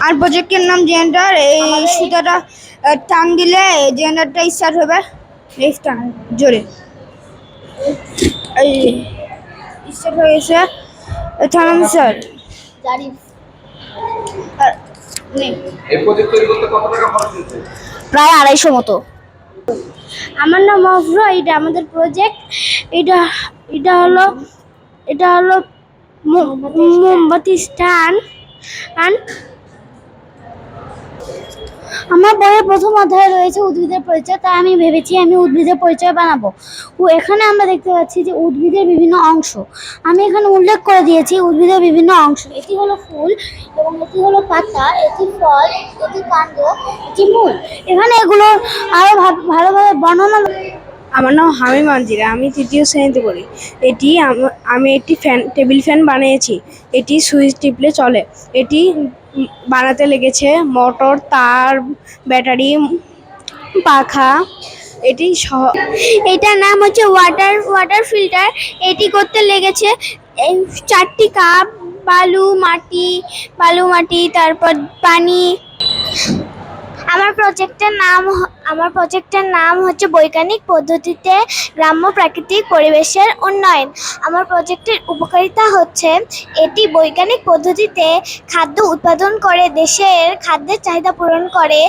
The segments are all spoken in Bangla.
আর প্রজেক্টের নাম জেন্ডার এই সুতাটা টান দিলে জেন্ডারটা স্টার্ট হবে এই টান জোরে। এই স্টার্ট হয়ে গেছে। থানাম স্যার জারি। আর নেই। এই প্রজেক্ট তৈরি করতে কত টাকা খরচ হয়েছে? প্রায় আড়াইশো মতো। আমার নাম অফ্র এটা আমাদের প্রজেক্ট এটা এটা হলো এটা হলো মো- মোমবাতি স্ট্যান্ড। আমার বইয়ের প্রথম অধ্যায়ে রয়েছে উদ্ভিদের পরিচয়, তাই আমি ভেবেছি আমি উদ্ভিদের পরিচয় বানাবো। ও এখানে আমরা দেখতে পাচ্ছি যে উদ্ভিদের বিভিন্ন অংশ। আমি এখানে উল্লেখ করে দিয়েছি উদ্ভিদের বিভিন্ন অংশ। এটি হলো ফুল এবং এটি হলো পাতা, এটি ফল, এটি কাণ্ড, এটি মূল। এখানে এগুলো আরও ভালোভাবে বর্ণনা আমার নাম হামি মঞ্জিরা আমি তৃতীয় শ্রেণীতে পড়ি। এটি আমি একটি ফ্যান, টেবিল ফ্যান বানিয়েছি। এটি সুইচ টিপলে চলে। এটি বানাতে লেগেছে মোটর, তার, ব্যাটারি, পাখা। এটি সহ, এটার নাম হচ্ছে ওয়াটার ওয়াটার ফিল্টার। এটি করতে লেগেছে চারটি কাপ, বালু, মাটি বালু, মাটি, তারপর পানি। আমার প্রজেক্টের নাম আমার প্রজেক্টের নাম হচ্ছে বৈজ্ঞানিক পদ্ধতিতে গ্রাম্য প্রাকৃতিক পরিবেশের উন্নয়ন। আমার প্রজেক্টের উপকারিতা হচ্ছে এটি বৈজ্ঞানিক পদ্ধতিতে খাদ্য উৎপাদন করে, দেশের খাদ্যের চাহিদা পূরণ করে।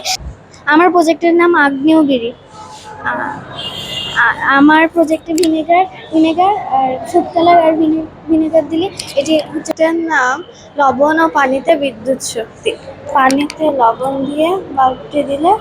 আমার প্রজেক্টের নাম আগ্নেয়গিরি। আমার প্রজেক্টে ভিনেগার ভিনেগার আর ফুড কালার আর ভিনেগার দিলে এটি হচ্ছে নাম লবণ ও পানিতে বিদ্যুৎ শক্তি। পানিতে লবণ দিয়ে বাল্বটি দিলে